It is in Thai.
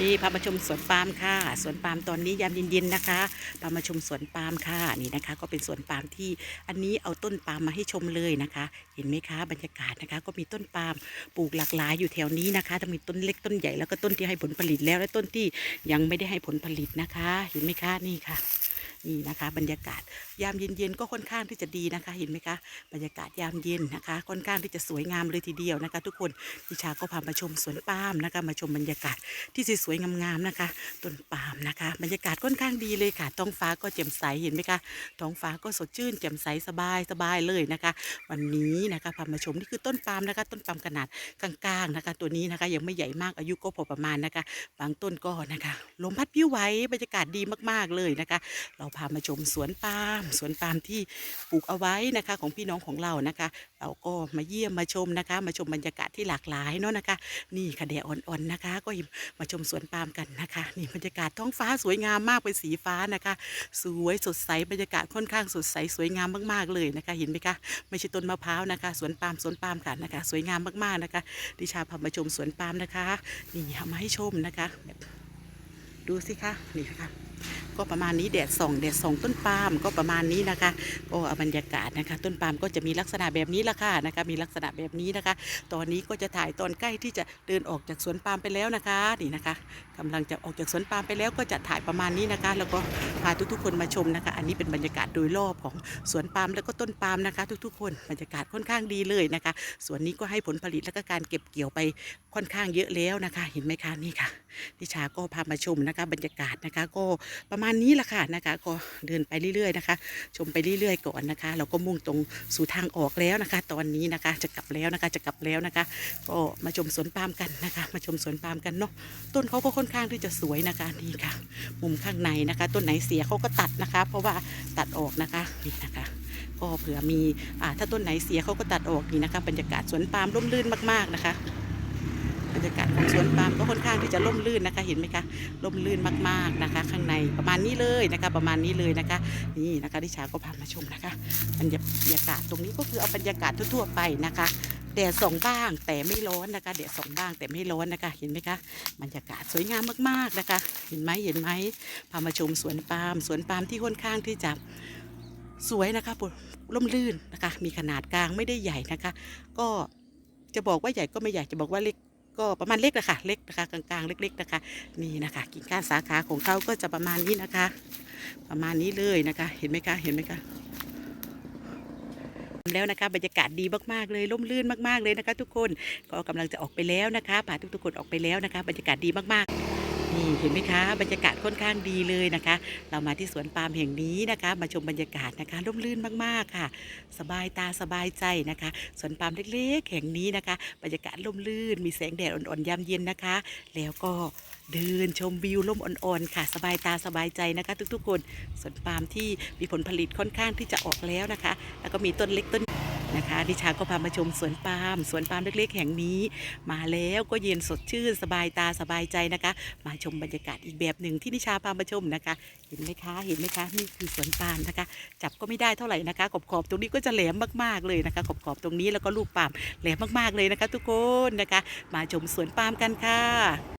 นี่พามาชมสวนปาล์มค่ะ สวนปาล์มตอนนี้ยามเย็นๆนะคะพามาชมสวนปาล์มค่ะนี่นะคะ ก็เป็นสวนปาล์มที่อันนี้เอาต้นปาล์มมาให้ชมเลยนะคะ เห็นไหมคะบรรยากาศนะคะ ก็มีต้นปาล์มปลูกหลากหลายอยู่แถวนี้นะคะจะมีต้นเล็กต้นใหญ่แล้วก็ต้นที่ให้ผลผลิตแล้วและต้นที่ยังไม่ได้ให้ผลผลิตนะคะ เห็นไหมคะนี่ค่ะ นี่นะคะ บรรยากาศยามเย็นๆก็ค่อนข้างที่จะดีนะคะ เห็นไหมคะบรรยากาศยามเย็นนะคะ ค่อนข้างที่จะสวยงามเลยทีเดียวนะคะ ทุกคนดิชาก็พามาชมสวนปาล์มนะคะ มาชมบรรยากาศที่สวยๆงามๆนะคะต้นปาล์มนะคะ บรรยากาศค่อนข้างดีเลยค่ะท้องฟ้าก็แจ่มใสเห็นไหมคะท้องฟ้าก็สดชื่นแจ่มใสสบายสบายเลยนะคะ วันนี้นะคะพามาชมนี่คือต้นปาล์มนะคะ ต้นปาล์มขนาดกลางๆนะคะ ตัวนี้นะคะ ยังไม่ใหญ่มากอายุก็พอประมาณนะคะ บางต้นก็นะคะลมพัดพิ้วไหวบรรยากาศดีมากๆเลยนะคะ เราพามาชมสวนปาล์มสวนปาล์มที่ปลูกเอาไว้นะคะของพี่น้องของเรานะคะ เราก็มาเยี่ยมมาชมนะคะ มาชมบรรยากาศที่หลากหลายเนาะนะคะ นี่ค่ะแดดอ่อนๆนะคะ ก็มาชมสวนปาล์มกันนะคะ นี่บรรยากาศท้องฟ้าสวยงามมากเป็นสีฟ้านะคะ สวยสดใสบรรยากาศค่อนข้างสดใสสวยงามมากๆเลยนะคะ เห็นไหมคะไม่ใช่ต้นมะพร้าวนะคะ สวนปาล์มสวนปาล์มค่ะนะคะ สวยงามมากๆนะคะ ดิชาพามาชมสวนปาล์มนะคะ นี่เอามาให้ชมนะคะ ดูสิคะนี่ค่ะ ก็ประมาณนี้แดดส่องแดดส่องต้นปาล์มก็ประมาณนี้นะคะก็อบรรยากาศนะคะ ต้นปาล์มก็จะมีลักษณะแบบนี้ละค่ะนะคะ มีลักษณะแบบนี้นะคะ ตอนนี้ก็จะถ่ายตอนใกล้ที่จะเดินออกจากสวนปาล์มไปแล้วนะคะนี่นะคะกำลังจะออกจากสวนปาล์มไปแล้วก็จะถ่ายประมาณนี้นะคะ แล้วก็พาทุกๆคนมาชมนะคะ อันนี้เป็นบรรยากาศโดยรอบของสวนปาล์มแล้วก็ต้นปาล์มนะคะ ทุกๆ คนบรรยากาศค่อนข้างดีเลยนะคะสวนนี้ก็ให้ผลผลิตแล้วก็การเก็บเกี่ยวไป ค่อนข้างเยอะแล้วนะคะ เห็นไหมคะนี่ค่ะนิชาก็พามาชมนะคะ บรรยากาศนะคะ ก็ประมาณนี้ละค่ะนะคะ ก็เดินไปเรื่อยๆนะคะ ชมไปเรื่อยๆก่อนนะคะ เราก็มุ่งตรงสู่ทางออกแล้วนะคะ ตอนนี้นะคะจะกลับแล้วนะคะจะกลับแล้วนะคะ ก็มาชมสวนปาล์มกันนะคะ มาชมสวนปาล์มกันเนาะต้นเขาก็ค่อนข้างที่จะสวยนะคะนี่ค่ะ มุมข้างในนะคะ ต้นไหนเสียเขาก็ตัดนะคะ เพราะว่าตัดออกนะคะนี่นะคะก็เผื่อมีอ่าถ้าต้นไหนเสียเขาก็ตัดออกนี่นะคะ บรรยากาศสวนปาล์มร่มรื่นมากๆนะคะ บรรยากาศของสวนปาล์มก็ค่อนข้างที่จะร่มรื่นนะคะเห็นไหมคะร่มรื่นมากๆนะคะ ข้างในประมาณนี้เลยนะคะ ประมาณนี้เลยนะคะ นี่นะคะดิชาก็พามาชมนะคะบรรยากาศตรงนี้ก็คือเอาบรรยากาศทั่วๆไปนะคะแดดส่องบ้างแต่ไม่ร้อนนะคะแดดส่องบ้างแต่ไม่ร้อนนะคะ เห็นไหมคะบรรยากาศสวยงามมากๆนะคะ เห็นไหมเห็นไหมพามาชมสวนปาล์มสวนปาล์มที่ค่อนข้างที่จะสวยนะคะร่มรื่นนะคะ มีขนาดกลางไม่ได้ใหญ่นะคะ ก็จะบอกว่าใหญ่ก็ไม่ใหญ่จะบอกว่าเล็ก ก็ประมาณเล็กนะคะเล็กนะคะกลางๆ เล็กๆนะคะ นี่นะคะ กิ่งก้านสาขาของเขาก็จะประมาณนี้นะคะ ประมาณนี้เลยนะคะ เห็นไหมคะเห็นไหมคะแล้วนะคะบรรยากาศดีมากๆเลยร่มรื่นมากๆเลยนะคะ ทุกคนก็กำลังจะออกไปแล้วนะคะพาทุกๆคนออกไปแล้วนะคะ บรรยากาศดีมากๆ นี่เห็นไหมคะบรรยากาศค่อนข้างดีเลยนะคะ เรามาที่สวนปาล์มแห่งนี้นะคะ มาชมบรรยากาศนะคะร่มรื่นมากๆค่ะ สบายตาสบายใจนะคะสวนปาล์มเล็กๆแห่งนี้นะคะ บรรยากาศร่มรื่น มีแสงแดดอ่อนๆยามเย็นนะคะ แล้วก็เดินชมวิวร่มอ่อนๆค่ะ สบายตาสบายใจนะคะ ทุกๆคนสวนปาล์มที่มีผลผลิตค่อนข้างที่จะออกแล้วนะคะ แล้วก็มีต้นเล็กต้น นะคะดิชาก็พามาชมสวนปาล์มสวนปาล์มเล็กๆ แห่งนี้ มาแล้วก็เย็นสดชื่นสบายตาสบายใจนะคะ มาชมบรรยากาศอีกแบบหนึ่งที่นิชาพามาชมนะคะ เห็นไหมคะเห็นไหมคะนี่คือสวนปาล์มนะคะ จับก็ไม่ได้เท่าไหร่นะคะขอบขอบๆตรงนี้ก็จะแหลมมากๆเลยนะคะขอบขอบๆตรงนี้แล้วก็ลูกปาล์มแหลมมากๆเลยนะคะ ทุกคนนะคะ มาชมสวนปาล์มกันค่ะ